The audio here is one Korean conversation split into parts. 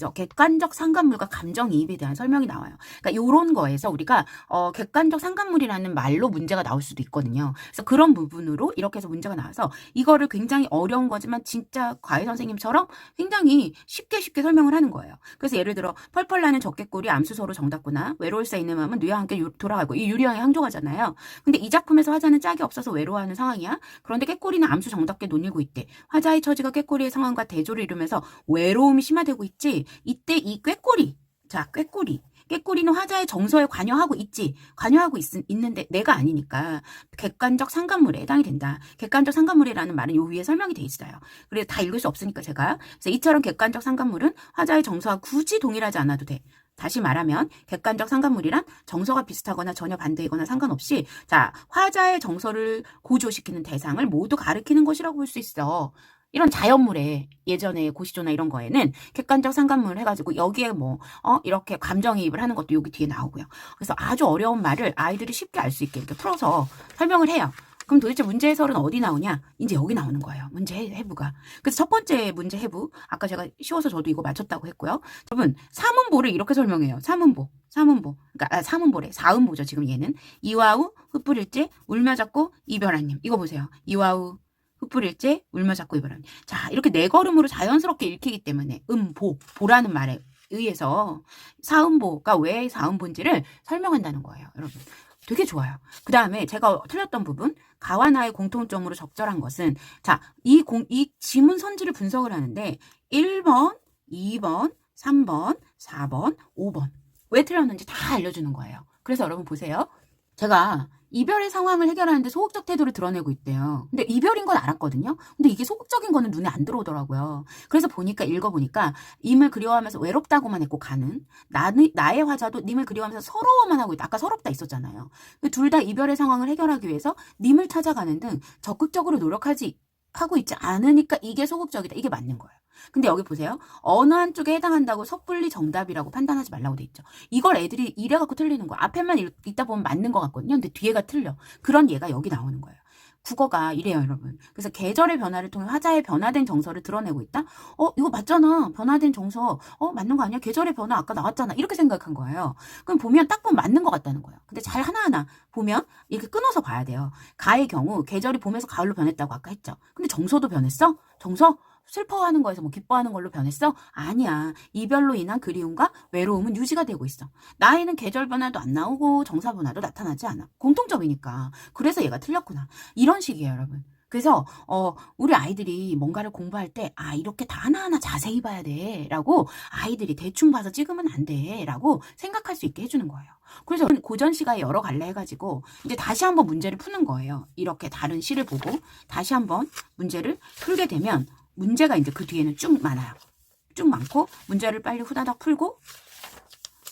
이죠 객관적 상관물과 감정이입에 대한 설명이 나와요. 그러니까 요런 거에서 우리가 어, 객관적 상관물이라는 말로 문제가 나올 수도 있거든요. 그래서 그런 부분으로 이렇게 해서 문제가 나와서 이거를 굉장히 어려운 거지만 진짜 과외 선생님처럼 굉장히 쉽게 쉽게 설명을 하는 거예요. 그래서 예를 들어 펄펄 나는 적개꼬리 암수소로 정답구나 외로울 수 있는 마음은 뇌와 함께 유- 돌아가고 이 유리왕의 항조가잖아요. 근데 이 작품에서 화자는 짝이 없어서 외로워하는 상황이야. 그런데 깨꼬리는 암수 정답게 논일고 있대. 화자의 처지가 꾀꼬리의 상황과 대조를 이루면서 외로움이 심화되고 있지. 이때 이 꾀꼬리, 자 꾀꼬리, 꾀꼬리는 화자의 정서에 관여하고 있지. 관여하고 있, 있는데 내가 아니니까 객관적 상관물에 해당이 된다. 객관적 상관물이라는 말은 요 위에 설명이 돼 있어요. 그래서 다 읽을 수 없으니까 제가 그래서 이처럼 객관적 상관물은 화자의 정서와 굳이 동일하지 않아도 돼. 다시 말하면 객관적 상관물이란 정서가 비슷하거나 전혀 반대이거나 상관없이 자 화자의 정서를 고조시키는 대상을 모두 가리키는 것이라고 볼 수 있어. 이런 자연물에 예전에 고시조나 이런 거에는 객관적 상관물 해가지고 여기에 뭐 어, 이렇게 감정이입을 하는 것도 여기 뒤에 나오고요. 그래서 아주 어려운 말을 아이들이 쉽게 알 수 있게 이렇게 풀어서 설명을 해요. 그럼 도대체 문제 해설은 어디 나오냐? 이제 여기 나오는 거예요. 문제 해- 해부가. 그래서 첫 번째 문제 해부. 아까 제가 쉬워서 저도 이거 맞췄다고 했고요. 여러분, 사문보를 이렇게 설명해요. 사문보. 사문보. 그러니까 아, 사문보래. 사음보죠. 지금 얘는. 이와우 흩뿌릴째 울며 잡고 이별한님. 이거 보세요. 이와우 흩뿌릴째 울며 잡고 이별한님. 자, 이렇게 네 걸음으로 자연스럽게 읽히기 때문에 음보, 보라는 말에 의해서 사음보가 왜 사음보인지를 설명한다는 거예요. 여러분. 되게 좋아요. 그 다음에 제가 틀렸던 부분, 가와 나의 공통점으로 적절한 것은, 자, 이 공, 이 지문 선지를 분석을 하는데, 1번, 2번, 3번, 4번, 5번. 왜 틀렸는지 다 알려주는 거예요. 그래서 여러분 보세요. 제가 이별의 상황을 해결하는데 소극적 태도를 드러내고 있대요. 근데 이별인 건 알았거든요. 근데 이게 소극적인 거는 눈에 안 들어오더라고요. 그래서 보니까 읽어보니까 임을 그리워하면서 외롭다고만 했고 가는 나는 나의 화자도 님을 그리워하면서 서러워만 하고 있다. 아까 서럽다 있었잖아요. 둘 다 이별의 상황을 해결하기 위해서 님을 찾아가는 등 적극적으로 노력하지 하고 있지 않으니까 이게 소극적이다. 이게 맞는 거예요. 근데 여기 보세요. 어느 한쪽에 해당한다고 섣불리 정답이라고 판단하지 말라고 돼 있죠. 이걸 애들이 이래 갖고 틀리는 거야. 앞에만 읽, 읽다 보면 맞는 것 같거든요. 근데 뒤에가 틀려. 그런 얘가 여기 나오는 거예요. 국어가 이래요, 여러분. 그래서 계절의 변화를 통해 화자의 변화된 정서를 드러내고 있다? 어, 이거 맞잖아. 변화된 정서. 어, 맞는 거 아니야? 계절의 변화 아까 나왔잖아. 이렇게 생각한 거예요. 그럼 보면 딱 보면 맞는 것 같다는 거예요. 근데 잘 하나하나 보면 이렇게 끊어서 봐야 돼요. 가의 경우 계절이 봄에서 가을로 변했다고 아까 했죠. 근데 정서도 변했어? 정서? 슬퍼하는 거에서 뭐 기뻐하는 걸로 변했어? 아니야. 이별로 인한 그리움과 외로움은 유지가 되고 있어. 나이는 계절 변화도 안 나오고 정사 변화도 나타나지 않아. 공통점이니까. 그래서 얘가 틀렸구나. 이런 식이에요, 여러분. 그래서 어 우리 아이들이 뭔가를 공부할 때 아 이렇게 다 하나하나 자세히 봐야 돼라고 아이들이 대충 봐서 찍으면 안 돼라고 생각할 수 있게 해주는 거예요. 그래서 고전 시가에 여러 갈래 해가지고 이제 다시 한번 문제를 푸는 거예요. 이렇게 다른 시를 보고 다시 한번 문제를 풀게 되면 문제가 이제 그 뒤에는 쭉 많아요. 쭉 많고 문제를 빨리 후다닥 풀고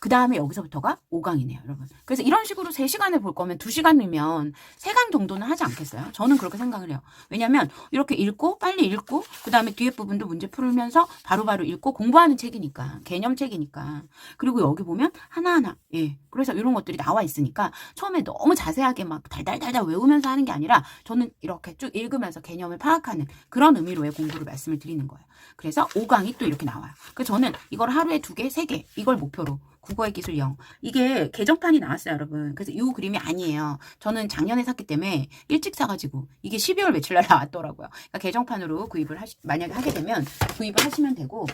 그 다음에 여기서부터가 5강이네요, 여러분. 그래서 이런 식으로 3시간을 볼 거면 2시간이면 3강 정도는 하지 않겠어요? 저는 그렇게 생각을 해요. 왜냐면 이렇게 읽고 빨리 읽고 그 다음에 뒤에 부분도 문제 풀면서 바로 바로 읽고 공부하는 책이니까 개념책이니까 그리고 여기 보면 하나하나 예 그래서 이런 것들이 나와 있으니까 처음에 너무 자세하게 막 달달달달 외우면서 하는 게 아니라 저는 이렇게 쭉 읽으면서 개념을 파악하는 그런 의미로의 공부를 말씀을 드리는 거예요. 그래서 5강이 또 이렇게 나와요. 그래서 저는 이걸 하루에 두 개, 세 개 이걸 목표로 국어의 기술 0. 이게 개정판이 나왔어요, 여러분. 그래서 이 그림이 아니에요. 저는 작년에 샀기 때문에 일찍 사가지고 이게 12월 며칠 날 나왔더라고요. 그러니까 개정판으로 구입을 하시, 만약에 하게 되면 구입을 하시면 되고.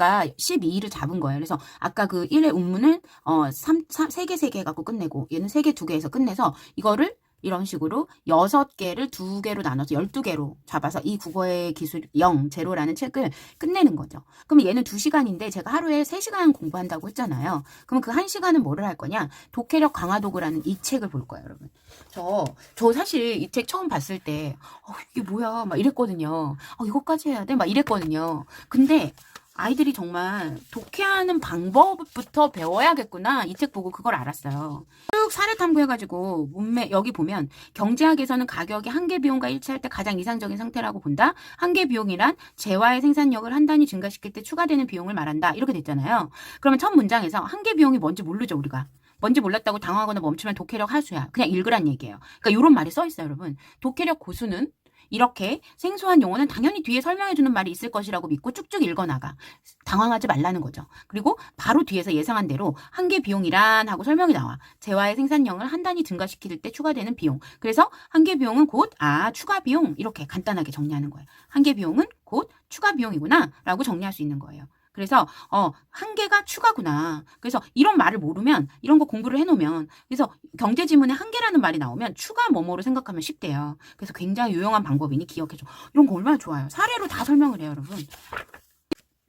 아까 12를 잡은 거예요. 그래서 아까 그 1의 운문을 어 3, 3, 3개, 3개 해갖고 끝내고 얘는 3개, 2개 해서 끝내서 이거를 이런 식으로 6개를 2개로 나눠서 12개로 잡아서 이 국어의 기술 0, 제로라는 책을 끝내는 거죠. 그럼 얘는 2시간인데 제가 하루에 3시간 공부한다고 했잖아요. 그럼 그 1시간은 뭐를 할 거냐? 독해력 강화 도구라는 이 책을 볼 거예요, 여러분. 저, 저 사실 이 책 처음 봤을 때, 어, 이게 뭐야? 막 이랬거든요. 어, 이거까지 해야 돼? 막 이랬거든요. 근데 아이들이 정말 독해하는 방법부터 배워야겠구나. 이 책 보고 그걸 알았어요. 쭉 사례 탐구해가지고 몸매 여기 보면 경제학에서는 가격이 한계 비용과 일치할 때 가장 이상적인 상태라고 본다. 한계 비용이란 재화의 생산력을 한 단위 증가시킬 때 추가되는 비용을 말한다. 이렇게 됐잖아요. 그러면 첫 문장에서 한계 비용이 뭔지 모르죠 우리가. 뭔지 몰랐다고 당황하거나 멈추면 독해력 하수야. 그냥 읽으란 얘기예요. 그러니까 이런 말이 써 있어요, 여러분. 독해력 고수는 이렇게 생소한 용어는 당연히 뒤에 설명해주는 말이 있을 것이라고 믿고 쭉쭉 읽어나가. 당황하지 말라는 거죠. 그리고 바로 뒤에서 예상한 대로 한계 비용이란 하고 설명이 나와. 재화의 생산량을 한 단위 증가시킬 때 추가되는 비용. 그래서 한계 비용은 곧, 아, 추가 비용. 이렇게 간단하게 정리하는 거예요. 한계 비용은 곧 추가 비용이구나. 라고 정리할 수 있는 거예요. 그래서 어 한계가 추가구나. 그래서 이런 말을 모르면 이런 거 공부를 해 놓으면 그래서 경제 지문에 한계라는 말이 나오면 추가 뭐뭐로 생각하면 쉽대요. 그래서 굉장히 유용한 방법이니 기억해 줘. 이런 거 얼마나 좋아요. 사례로 다 설명을 해요, 여러분.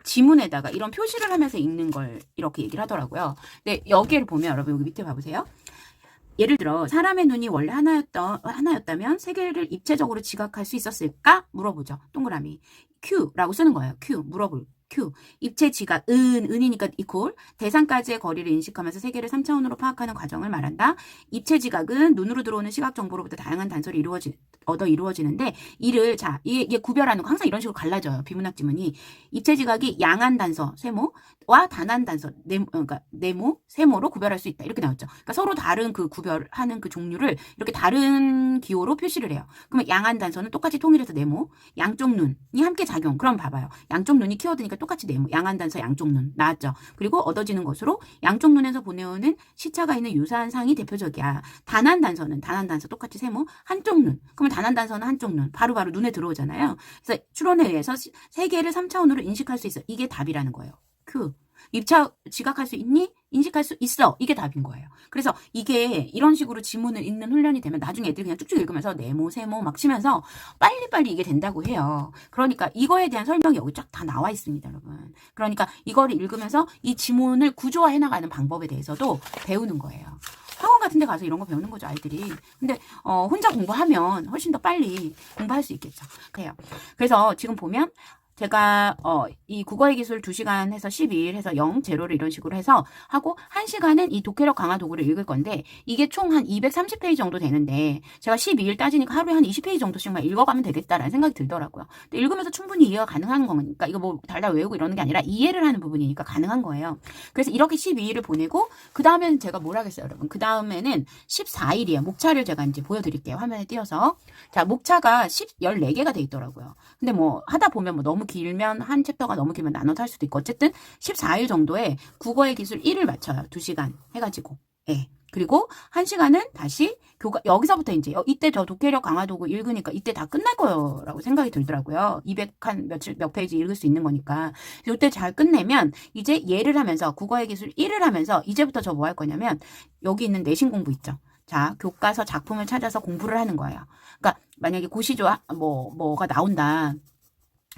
지문에다가 이런 표시를 하면서 읽는 걸 이렇게 얘기를 하더라고요. 근데 여기를 보면 여러분 여기 밑에 봐보세요. 예를 들어 사람의 눈이 원래 하나였던 하나였다면 세 개를 입체적으로 지각할 수 있었을까 물어보죠. 동그라미 Q라고 쓰는 거예요. Q 물어볼 입체 지각 은 은이니까 이퀄 대상까지의 거리를 인식하면서 세계를 3차원으로 파악하는 과정을 말한다. 입체 지각은 눈으로 들어오는 시각 정보로부터 다양한 단서를 이루어지 얻어 이루어지는데 이를 자 이게, 구별하는 거 항상 이런 식으로 갈라져요. 비문학 지문이 입체 지각이 양한 단서 세모와 단한 단서 네모 그러니까 네모 세모로 구별할 수 있다. 이렇게 나왔죠. 그러니까 서로 다른 그 구별하는 그 종류를 이렇게 다른 기호로 표시를 해요. 그러면 양한 단서는 똑같이 통일해서 네모, 양쪽 눈이 함께 작용. 그럼 봐봐요. 양쪽 눈이 키워드니까 똑같이 네모, 양한 단서 양쪽 눈 나왔죠. 그리고 얻어지는 것으로 양쪽 눈에서 보내오는 시차가 있는 유사한 상이 대표적이야. 단한 단서는 단한 단서 똑같이 세모, 한쪽 눈. 그러면 단한 단서는 한쪽 눈. 바로바로 눈에 들어오잖아요. 그래서 추론에 의해서 시- 세 개를 3차원으로 인식할 수 있어. 이게 답이라는 거예요. 그 입차 지각할 수 있니? 인식할 수 있어. 이게 답인 거예요. 그래서 이게 이런 식으로 지문을 읽는 훈련이 되면 나중에 애들이 그냥 쭉쭉 읽으면서 네모, 세모 막 치면서 빨리빨리 이게 된다고 해요. 그러니까 이거에 대한 설명이 여기 쫙 다 나와 있습니다, 여러분. 그러니까 이거를 읽으면서 이 지문을 구조화해 나가는 방법에 대해서도 배우는 거예요. 학원 같은 데 가서 이런 거 배우는 거죠, 아이들이. 근데 어, 혼자 공부하면 훨씬 더 빨리 공부할 수 있겠죠. 그래요. 그래서 지금 보면 제가 어, 이 국어의 기술 2시간 해서 12일 해서 0, 제로를 이런 식으로 해서 하고 1시간은 이 독해력 강화 도구를 읽을 건데 이게 총 한 230페이지 정도 되는데 제가 12일 따지니까 하루에 한 20페이지 정도씩만 읽어가면 되겠다라는 생각이 들더라고요. 읽으면서 충분히 이해가 가능한 거니까 이거 뭐 달달 외우고 이러는 게 아니라 이해를 하는 부분이니까 가능한 거예요. 그래서 이렇게 12일을 보내고 그 다음에는 제가 뭘 하겠어요, 여러분? 그 다음에는 14일이에요. 목차를 제가 이제 보여드릴게요. 화면에 띄어서. 자, 목차가 10, 14개가 돼 있더라고요. 근데 뭐 하다 보면 뭐 너무 길면 한 챕터가 너무 길면 나눠서 할 수도 있고 어쨌든 14일 정도에 국어의 기술 1을 맞춰요. 2시간 해가지고. 예. 그리고 한 시간은 다시 교과 여기서부터 이제 어, 이때 저 독해력 강화 도구 읽으니까 이때 다 끝날 거라고 생각이 들더라고요. 200한 며칠 몇 페이지 읽을 수 있는 거니까. 이때 잘 끝내면 이제 예를 하면서 국어의 기술 1을 하면서 이제부터 저 뭐 할 거냐면 여기 있는 내신 공부 있죠. 자, 교과서 작품을 찾아서 공부를 하는 거예요. 그러니까 만약에 고시조 뭐 뭐가 나온다.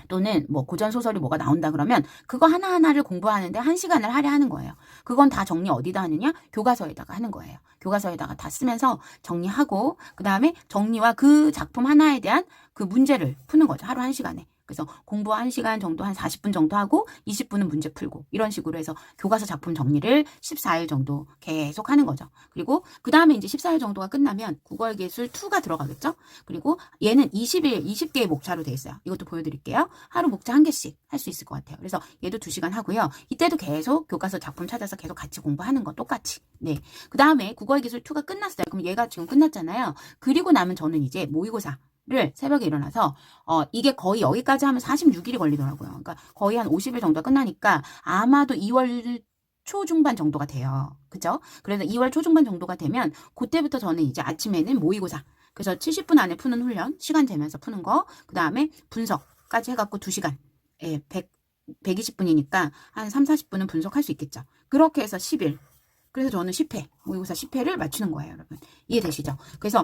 또는 뭐 고전 소설이 뭐가 나온다 그러면 그거 하나하나를 공부하는데 한 시간을 할애하는 거예요. 그건 다 정리 어디다 하느냐? 교과서에다가 하는 거예요. 교과서에다가 다 쓰면서 정리하고 그다음에 정리와 그 작품 하나에 대한 그 문제를 푸는 거죠. 하루 한 시간에. 그래서 공부 한 시간 정도 한 40분 정도 하고 20분은 문제 풀고 이런 식으로 해서 교과서 작품 정리를 14일 정도 계속 하는 거죠. 그리고 그 다음에 이제 14일 정도가 끝나면 국어의 기술 2가 들어가겠죠. 그리고 얘는 20일 20개의 목차로 돼 있어요. 이것도 보여드릴게요. 하루 목차 한 개씩 할 수 있을 것 같아요. 그래서 얘도 2시간 하고요. 이때도 계속 교과서 작품 찾아서 계속 같이 공부하는 거 똑같이. 네. 그 다음에 국어의 기술 2가 끝났어요. 그럼 얘가 지금 끝났잖아요. 그리고 나면 저는 이제 모의고사 를 새벽에 일어나서 어 이게 거의 여기까지 하면 46일이 걸리더라고요. 그러니까 거의 한 50일 정도가 끝나니까 아마도 2월 초중반 정도가 돼요. 그죠? 그래서 2월 초중반 정도가 되면 그때부터 저는 이제 아침에는 모의고사 그래서 70분 안에 푸는 훈련 시간 재면서 푸는 거 그 다음에 분석까지 해갖고 2시간 예, 100 120분이니까 한 3, 40분은 분석할 수 있겠죠. 그렇게 해서 10일 그래서 저는 10회 모의고사 10회를 맞추는 거예요, 여러분. 이해되시죠? 그래서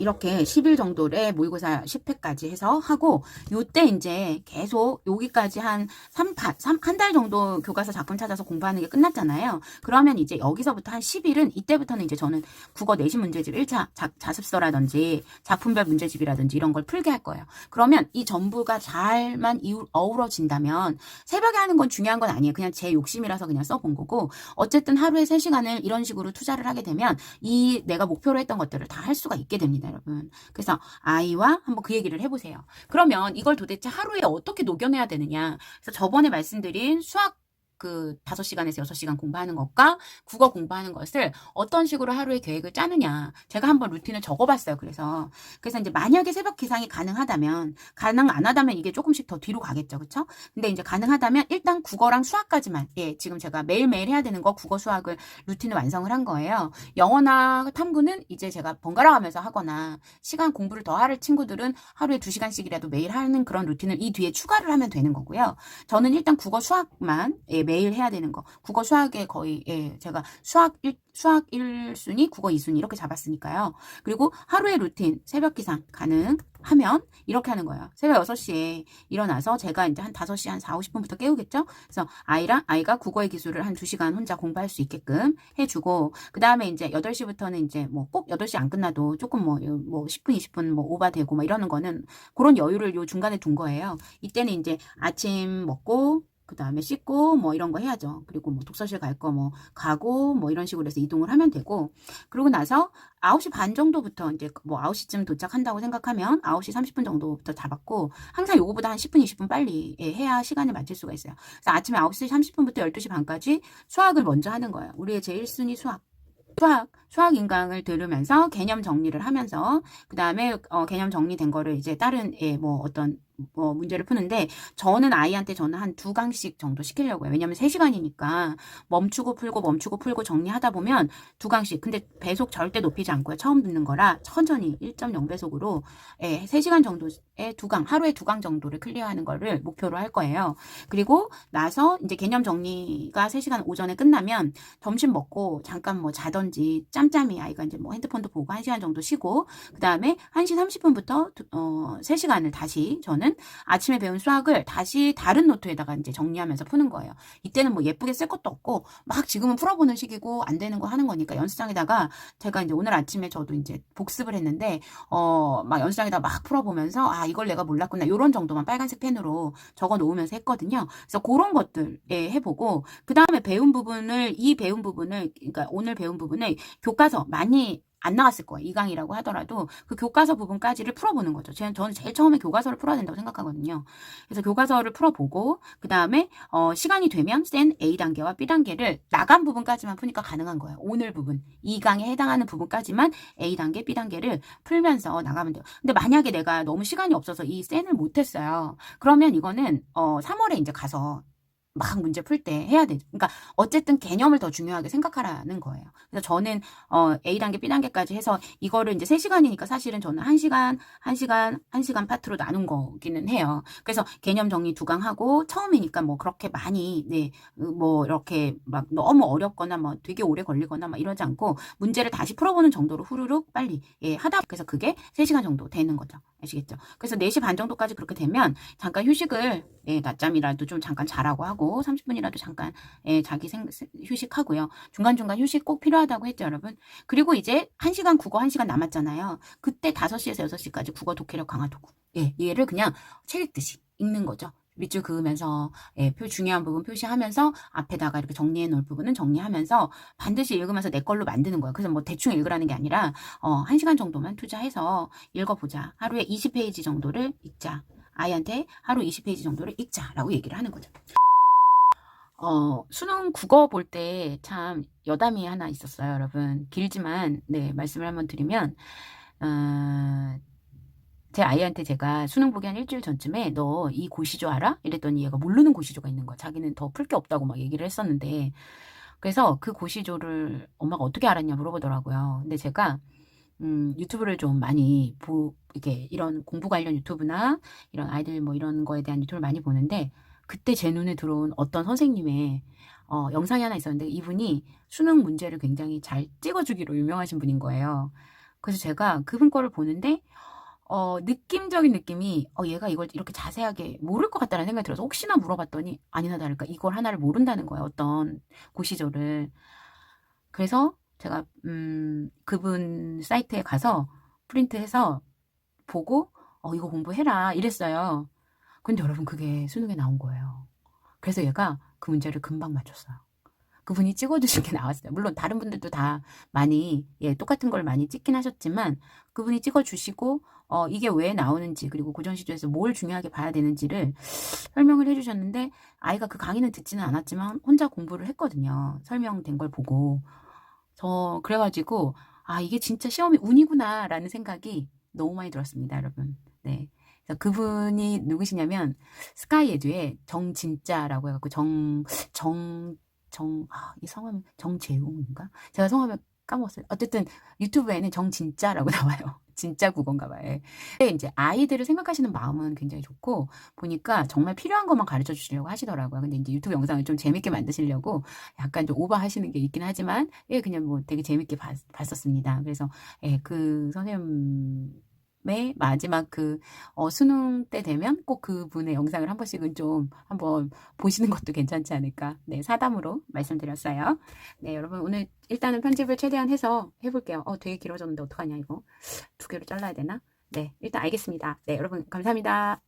이렇게 10일 정도의 모의고사 10회까지 해서 하고 요때 이제 계속 여기까지 한 3판, 3, 한달 정도 교과서 작품 찾아서 공부하는 게 끝났잖아요. 그러면 이제 여기서부터 한 10일은 이때부터는 이제 저는 국어 내신 문제집 1차 자, 자습서라든지 작품별 문제집이라든지 이런 걸 풀게 할 거예요. 그러면 이 전부가 잘만 어우러진다면 새벽에 하는 건 중요한 건 아니에요. 그냥 제 욕심이라서 그냥 써본 거고 어쨌든 하루에 3시간을 이런 식으로 투자를 하게 되면 이 내가 목표로 했던 것들을 다 할 수가 있게 됩니다, 여러분. 그래서 아이와 한번 그 얘기를 해보세요. 그러면 이걸 도대체 하루에 어떻게 녹여내야 되느냐. 그래서 저번에 말씀드린 수학 그 5시간에서 6시간 공부하는 것과 국어 공부하는 것을 어떤 식으로 하루에 계획을 짜느냐. 제가 한번 루틴을 적어봤어요. 그래서. 그래서 이제 만약에 새벽 기상이 가능하다면, 가능 안 하다면 이게 조금씩 더 뒤로 가겠죠. 그쵸? 근데 이제 가능하다면 일단 국어랑 수학까지만, 예, 지금 제가 매일매일 해야 되는 거 국어 수학을 루틴을 완성을 한 거예요. 영어나 탐구는 이제 제가 번갈아 가면서 하거나, 시간 공부를 더 할 친구들은 하루에 2시간씩이라도 매일 하는 그런 루틴을 이 뒤에 추가를 하면 되는 거고요. 저는 일단 국어 수학만 예, 매일 해야 되는 거. 국어 수학에 거의 예, 제가 수학 1 수학 1순위, 국어 2순위 이렇게 잡았으니까요. 그리고 하루의 루틴 새벽 기상 가능 하면 이렇게 하는 거예요. 새벽 6시에 일어나서 제가 이제 한 5시 한 4, 50분부터 깨우겠죠? 그래서 아이랑 아이가 국어의 기술을 한 2시간 혼자 공부할 수 있게끔 해 주고 그다음에 이제 8시부터는 이제 뭐 꼭 8시 안 끝나도 조금 뭐, 뭐 10분, 20분 뭐 오바되고 뭐 이러는 거는 그런 여유를 요 중간에 둔 거예요. 이때는 이제 아침 먹고 그 다음에 씻고 뭐 이런 거 해야죠. 그리고 뭐 독서실 갈 거 뭐 가고 뭐 이런 식으로 해서 이동을 하면 되고 그러고 나서 9시 반 정도부터 이제 뭐 9시쯤 도착한다고 생각하면 9시 30분 정도부터 잡았고 항상 요거보다 한 10분, 20분 빨리 예, 해야 시간을 맞출 수가 있어요. 그래서 아침에 9시 30분부터 12시 반까지 수학을 먼저 하는 거예요. 우리의 제 1순위 수학. 수학, 수학 인강을 들으면서 개념 정리를 하면서 그 다음에 어, 개념 정리된 거를 이제 다른 예, 뭐 어떤 뭐 문제를 푸는데 저는 아이한테 저는 한 두 강씩 정도 시키려고요. 왜냐면 3시간이니까 멈추고 풀고 멈추고 풀고 정리하다 보면 두 강씩. 근데 배속 절대 높이지 않고요. 처음 듣는 거라 천천히 1.0배속으로 예, 3시간 정도의 두 강, 하루에 두 강 정도를 클리어하는 거를 목표로 할 거예요. 그리고 나서 이제 개념 정리가 3시간 오전에 끝나면 점심 먹고 잠깐 뭐 자던지 짬짬이 아이가 이제 뭐 핸드폰도 보고 1시간 정도 쉬고 그다음에 1시 30분부터 어 3시간을 다시 저는 아침에 배운 수학을 다시 다른 노트에다가 이제 정리하면서 푸는 거예요. 이때는 뭐 예쁘게 쓸 것도 없고 막 지금은 풀어보는 시기고 안 되는 거 하는 거니까 연습장에다가 제가 이제 오늘 아침에 저도 이제 복습을 했는데 어 막 연습장에다 막 풀어보면서 아 이걸 내가 몰랐구나 요런 정도만 빨간색 펜으로 적어 놓으면서 했거든요. 그래서 그런 것들 예, 해보고 그 다음에 배운 부분을 이 배운 부분을 그러니까 오늘 배운 부분을 교과서 많이 안 나왔을 거예요. 2강이라고 하더라도 그 교과서 부분까지를 풀어보는 거죠. 저는, 제일 처음에 교과서를 풀어야 된다고 생각하거든요. 그래서 교과서를 풀어보고 그 다음에 어, 시간이 되면 센 A 단계와 B 단계를 나간 부분까지만 푸니까 가능한 거예요. 오늘 부분 2강에 해당하는 부분까지만 A 단계, B 단계를 풀면서 나가면 돼요. 근데 만약에 내가 너무 시간이 없어서 이 센을 못했어요. 그러면 이거는 어, 3월에 이제 가서 막 문제 풀 때 해야 돼. 그러니까 어쨌든 개념을 더 중요하게 생각하라는 거예요. 그래서 저는 어 A 단계, B 단계까지 해서 이거를 이제 3시간이니까 사실은 저는 1시간, 1시간, 1시간 파트로 나눈 거기는 해요. 그래서 개념 정리 두 강 하고 처음이니까 뭐 그렇게 많이 네, 뭐 이렇게 막 너무 어렵거나 뭐 되게 오래 걸리거나 막 이러지 않고 문제를 다시 풀어보는 정도로 후루룩 빨리 예, 하다 그래서 그게 3시간 정도 되는 거죠. 아시겠죠? 그래서 4시 반 정도까지 그렇게 되면 잠깐 휴식을 예, 낮잠이라도 좀 잠깐 자라고 하고 30분이라도 잠깐 예, 자기 생, 휴식하고요. 중간중간 휴식 꼭 필요하다고 했죠, 여러분. 그리고 이제 1시간 국어 1시간 남았잖아요. 그때 5시에서 6시까지 국어 독해력 강화 도구. 예, 얘를 그냥 책 읽듯이 읽는 거죠. 밑줄 그으면서 예, 표 중요한 부분 표시하면서 앞에다가 이렇게 정리해 놓을 부분은 정리하면서 반드시 읽으면서 내 걸로 만드는 거예요. 그래서 뭐 대충 읽으라는 게 아니라 어, 1시간 정도만 투자해서 읽어보자. 하루에 20페이지 정도를 읽자. 아이한테 하루 20페이지 정도를 읽자라고 얘기를 하는 거죠. 어, 수능 국어 볼 때 참 여담이 하나 있었어요, 여러분. 길지만, 네, 말씀을 한번 드리면, 어, 제 아이한테 제가 수능 보기 한 일주일 전쯤에 너 이 고시조 알아? 이랬더니 얘가 모르는 고시조가 있는 거야. 자기는 더 풀 게 없다고 막 얘기를 했었는데, 그래서 그 고시조를 엄마가 어떻게 알았냐 물어보더라고요. 근데 제가 음, 유튜브를 좀 많이 보, 이렇게 이런 공부 관련 유튜브나 이런 아이들 뭐 이런 거에 대한 유튜브를 많이 보는데 그때 제 눈에 들어온 어떤 선생님의 어, 영상이 하나 있었는데 이분이 수능 문제를 굉장히 잘 찍어주기로 유명하신 분인 거예요. 그래서 제가 그분 거를 보는데 어, 느낌적인 느낌이 어, 얘가 이걸 이렇게 자세하게 모를 것 같다는 생각이 들어서 혹시나 물어봤더니 아니나 다를까 이걸 하나를 모른다는 거예요. 어떤 고시조를. 그래서 제가 음, 그분 사이트에 가서 프린트해서 보고 어, 이거 공부해라 이랬어요. 근데 여러분 그게 수능에 나온 거예요. 그래서 얘가 그 문제를 금방 맞췄어요. 그분이 찍어주신 게 나왔어요. 물론 다른 분들도 다 많이 예 똑같은 걸 많이 찍긴 하셨지만 그분이 찍어주시고 어 이게 왜 나오는지 그리고 고전 시조에서 뭘 중요하게 봐야 되는지를 설명을 해주셨는데 아이가 그 강의는 듣지는 않았지만 혼자 공부를 했거든요. 설명된 걸 보고 저 그래가지고 아 이게 진짜 시험이 운이구나라는 생각이 너무 많이 들었습니다, 여러분. 네. 그분이 누구시냐면 스카이에듀의 정진짜라고 해갖고 정 정 정 아 이 성함이 정재웅인가? 제가 성함을 까먹었어요. 어쨌든 유튜브에는 정진짜라고 나와요. 진짜 국어인가 봐요. 예. 근데 이제 아이들을 생각하시는 마음은 굉장히 좋고 보니까 정말 필요한 것만 가르쳐 주시려고 하시더라고요. 근데 이제 유튜브 영상을 좀 재밌게 만드시려고 약간 좀 오버하시는 게 있긴 하지만 예 그냥 뭐 되게 재밌게 봤, 봤었습니다. 그래서 예 그 선생님 의 마지막 그 어, 수능 때 되면 꼭 그분의 영상을 한 번씩은 좀 한번 보시는 것도 괜찮지 않을까. 네, 사담으로 말씀드렸어요. 네, 여러분 오늘 일단은 편집을 최대한 해서 해볼게요. 어, 되게 길어졌는데 어떡하냐 이거. 두 개로 잘라야 되나? 네, 일단 알겠습니다. 네, 여러분 감사합니다.